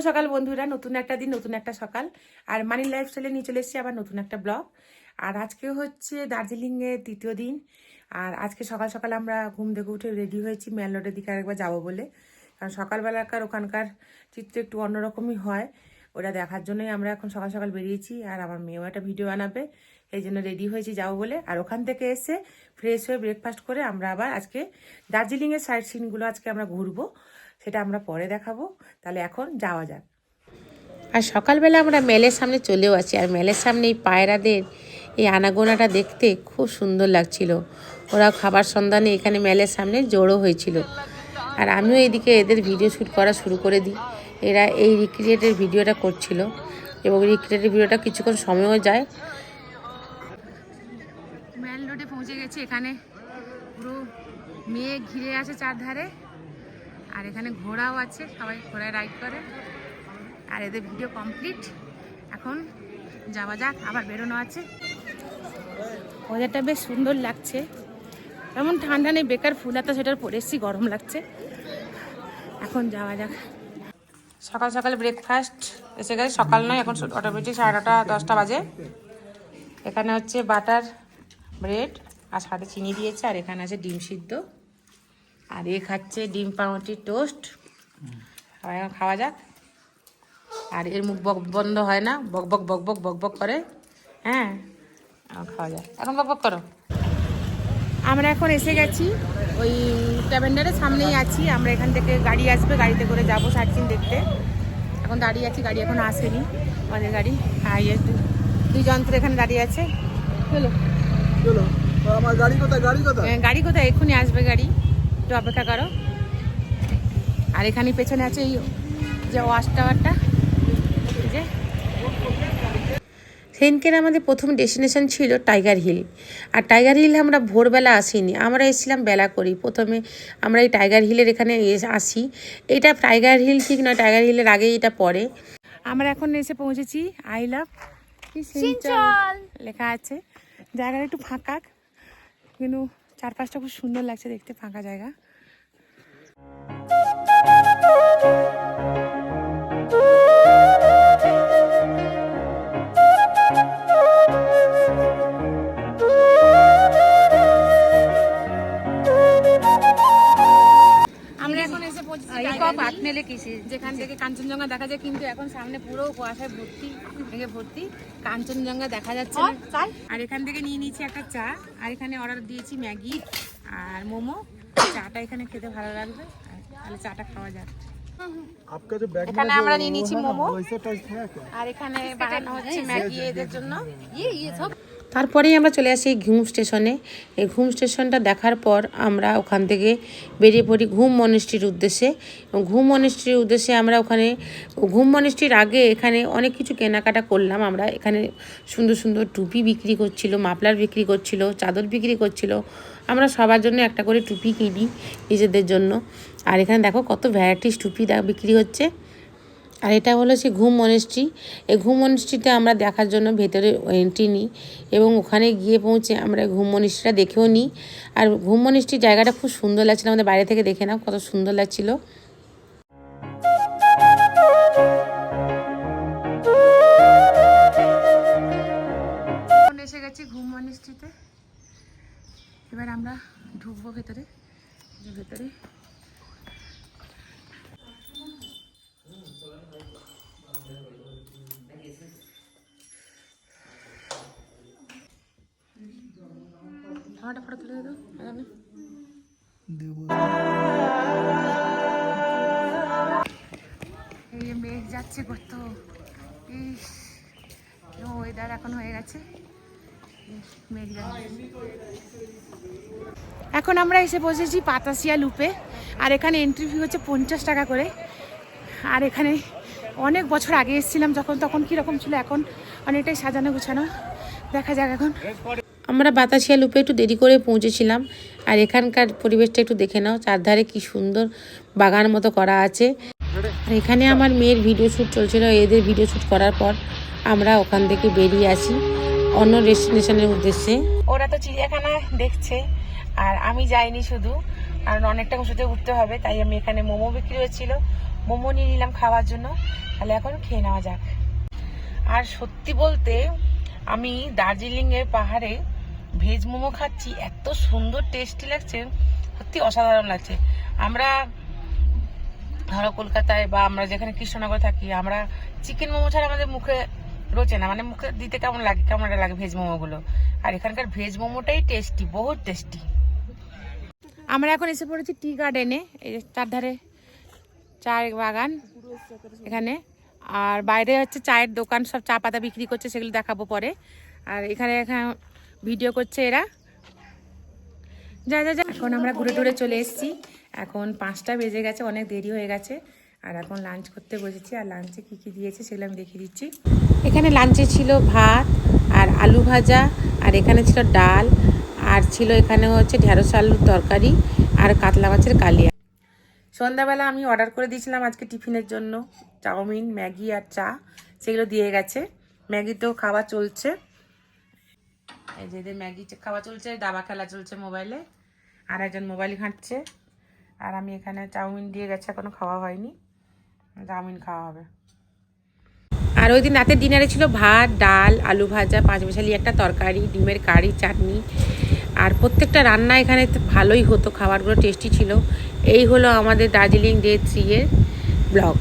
সকাল বন্ধুরা, নতুন একটা দিন, নতুন একটা সকাল। আর মানি লাইফস্টাইলে নিয়ে চলে এসেছি আবার নতুন একটা ব্লগ। আর আজকে হচ্ছে দার্জিলিংয়ের তৃতীয় দিন। আর আজকে সকাল সকাল আমরা ঘুম থেকে উঠে রেডি হয়েছি। মেন রোডের দিকে আরেকবার যাব বলে। কারণ সকালবেলাকার ওখানকার চিত্র একটু অন্যরকমই হয়। ওটা দেখার জন্যই আমরা এখন সকাল সকাল বেরিয়েছি। আর আমার মেয়েও একটা ভিডিও বানাবে। এই জন্য রেডি হয়েছি যাব বলে। আর ওখান থেকে এসে ফ্রেশ হয়ে ব্রেকফাস্ট করে আমরা আবার আজকে দার্জিলিংয়ের সাইড সিনগুলো আজকে আমরা ঘুরবো। সেটা আমরা পরে দেখাবো। তাহলে এখন যাওয়া যাক। আর সকালবেলা আমরা মেলের সামনে চলেও আছি আর মেলের সামনে এই পায়রাদের এই আনাগোনাটা দেখতে খুব সুন্দর লাগছিল। ওরা খাবার সন্ধানে এখানে মেলের সামনে জড়ো হয়েছিল। আর আমিও এদিকে এদের ভিডিও শ্যুট করা শুরু করে দিই। এরা এই রিক্রিয়েটের ভিডিওটা করছিল এবং রিক্রিয়েটের ভিডিওটা কিছুক্ষণ সময়ও যায়। মেল রোডে পৌঁছে গেছি। এখানে পুরো মেয়ে ঘিরে আছে চারধারে। আর এখানে ঘোড়াও আছে, সবাই ঘোড়ায় রাইড করে। আর এদের ভিডিও কমপ্লিট। এখন যাওয়া যাক, আবার বেরোনো আছে। ওদেরটা বেশ সুন্দর লাগছে। এমন ঠান্ডা নেই, বেকার ফুল এত সেটার পরে এসছি, গরম লাগছে। এখন যাওয়া যাক। সকাল সকাল ব্রেকফাস্ট এসে গেছে, সকাল নয়, এখন অটোমেটিক সাড়ে নটা, দশটা বাজে। এখানে হচ্ছে বাটার ব্রেড আর সাথে চিনি দিয়েছে, আর এখানে আছে ডিম সিদ্ধ। আর এ খাচ্ছে ডিম পাউরুটির টোস্ট। এখন খাওয়া যাক। আর এর মুখ বক বন্ধ হয় না বক বক বক বক বক বক করে। হ্যাঁ খাওয়া যাক। এখন বক বক করো। আমরা এখন এসে গেছি ওই ক্যাবেন্ডারের সামনেই আছি। আমরা এখান থেকে গাড়ি আসবে গাড়িতে করে যাব সার্চিন দেখতে। এখন দাঁড়িয়ে আছি গাড়ি এখন আসেনি আমাদের গাড়ি। আর এই দু- দুই যন্ত্র এখানে দাঁড়িয়ে আছে। চলো। চলো। আমার গাড়ি কোথায়? গাড়ি কোথায়? হ্যাঁ, গাড়ি কোথায়? এক্ষুনি আসবে গাড়ি। একটু অপেক্ষা করো। আর এখানে পেছনে আছে এই যে ওয়াশ টাওয়ারটা। যে। সেদিনকের আমাদের প্রথম ডেস্টিনেশন ছিল টাইগার হিল। আর টাইগার হিল আমরা ভোরবেলা আসিনি। আমরা এসেছিলাম বেলা করি প্রথমে আমরা এই টাইগার হিলের এখানে এস- আসি। এটা টাইগার হিল ঠিক নয় টাইগার হিলের আগেই এটা পড়ে। আমরা এখন এসে পৌঁছেছি আই লাভ লেখা আছে। জায়গাটা একটু ফাঁকা কিন্তু চারপাশটা খুব সুন্দর লাগছে দেখতে ফাঁকা জায়গা। মেলে কিসে যেখান থেকে কাঞ্চনজঙ্ঘা দেখা যায় কিন্তু এখন সামনে পুরো কুয়াশায় ভর্তি থেকে ভর্তি কাঞ্চনজঙ্ঘা দেখা যাচ্ছে আর এখান থেকে নিয়ে নিয়েছি একটা চা আর এখানে অর্ডার দিয়েছি ম্যাগি আর মোমো। চাটা এখানে খেতে ভালো লাগবে তাহলে চাটা খাওয়া যাক। আমরা নিয়ে নিচ্ছি মোমো। আর এখানে বানানো হচ্ছে ম্যাগি এদের জন্য। ইয়ে ইয়ে সব তারপরেই আমরা চলে আসি ঘুম স্টেশনে। এই ঘুম স্টেশনটা দেখার পর আমরা ওখান থেকে বেরিয়ে পড়ি ঘুম মনিস্ট্রির উদ্দেশ্যে। এবং ঘুম মনিস্ট্রির উদ্দেশ্যে আমরা ওখানে, ঘুম মনিস্ট্রির আগে এখানে অনেক কিছু কেনাকাটা করলাম আমরা। এখানে সুন্দর সুন্দর টুপি বিক্রি করছিল, মাফলার বিক্রি করছিল, চাদর বিক্রি করছিল। আমরা সবার জন্য একটা করে টুপি কিনি নিজেদের জন্য। আর এখানে দেখো কত ভ্যারাইটিস টুপি বিক্রি হচ্ছে। আর এটা হলো সে ঘুম মনেস্ট্রি এই ঘুম মনেস্ট্রিতে আমরা দেখার জন্য ভেতরে এন্ট্রি নিই এবং ওখানে গিয়ে পৌঁছে আমরা ঘুম মনেস্ট্রিটা দেখেও নিই। আর ঘুম মনেস্ট্রির জায়গাটা খুব সুন্দর লাগছিল, আমাদের বাইরে থেকে দেখে নাও কত সুন্দর লাগছিল। এসে গেছি ঘুম মনিস্ট্রিতে এবার আমরা ঢুকবো ভেতরে। যে মেঘ যাচ্ছে কত ইস ওয়েদার এখন হয়ে গেছে এখন আমরা এসে বসেছি পাতাসিয়া লুপে। আর এখানে এন্ট্রি ফি হচ্ছে পঞ্চাশ টাকা করে। আর এখানে অনেক বছর আগে এসেছিলাম যখন, তখন কীরকম ছিল এখন? অনেকটাই সাজানো গুছানো। দেখা যাক এখন। আমরা বাতাসিয়া লুপে একটু দেরি করে পৌঁছেছিলাম। আর এখানকার পরিবেশটা একটু দেখে নাও, চারধারে কি সুন্দর বাগান মতো করা আছে। আর এখানে আমার মেয়ের ভিডিও শ্যুট চলছিল, এদের ভিডিও শ্যুট করার পর আমরা ওখান থেকে বেরিয়ে আসি অন্য ডেস্টিনেশনের উদ্দেশ্যে। ওরা তো চিড়িয়াখানা দেখছে, আর আমি যাইনি শুধু, কারণ অনেকটা উঁচুতে উঠতে হবে, তাই আমি এখানে মোমো বিক্রি হচ্ছিল মোমো নিয়ে নিলাম খাওয়ার জন্য, তাহলে এখন খেয়ে নেওয়া যাক। আর সত্যি বলতে, আমি দার্জিলিংয়ের পাহাড়ে ভেজ মোমো খাচ্ছি, এত সুন্দর টেস্টি লাগছে, সত্যি অসাধারণ লাগছে। আমরা ধরো কলকাতায় বা আমরা যেখানে কৃষ্ণনগর থাকি, আমরা চিকেন মোমো ছাড়া আমাদের মুখে রোচে না মানে মুখে দিতে কেমন লাগে কেমন লাগে ভেজ মোমোগুলো। আর এখানকার ভেজ মোমোটাই টেস্টি বহুত টেস্টি আমরা এখন এসে পড়েছি টি গার্ডেনে, এই যে চারধারে চায়ের বাগান এখানে। আর বাইরে হচ্ছে চায়ের দোকান, সব চা পাতা বিক্রি করছে, সেগুলো দেখাবো পরে। আর এখানে এখানে ভিডিও করছে এরা। যা যা যা। এখন আমরা ঘুরে টুরে চলে এসেছি। এখন পাঁচটা বেজে গেছে, অনেক দেরি হয়ে গেছে। আর এখন লাঞ্চ করতে বসেছি। আর লাঞ্চে কী কী দিয়েছে সেগুলো আমি দেখিয়ে দিচ্ছি। এখানে লাঞ্চে ছিল ভাত আর আলু ভাজা, আর এখানে ছিল ডাল, আর ছিল এখানে হচ্ছে ঢেঁড়স আলুর তরকারি আর কাতলা মাছের কালিয়া। সন্ধ্যাবেলা আমি অর্ডার করে দিয়েছিলাম আজকে টিফিনের জন্য। চাউমিন, ম্যাগি আর চা, সেগুলো দিয়ে গেছে। ম্যাগি তো খাওয়া চলছে। এই এদের ম্যাগি খাওয়া চলছে, দাবা খেলা চলছে মোবাইলে আর একজন মোবাইল ঘাঁটছে। আর আমি এখানে চাউমিন দিয়ে গেছে, এখনও খাওয়া হয়নি। চাউমিন খাওয়া হবে। আর ওই দিন রাতের ডিনারে ছিল ভাত, ডাল, আলু ভাজা, পাঁচ মিশালি একটা তরকারি, ডিমের কারি, চাটনি। আর প্রত্যেকটা রান্না এখানে ভালোই হতো, খাবারগুলো টেস্টি ছিল। এই হলো আমাদের দার্জিলিং ডে থ্রি এর ব্লগ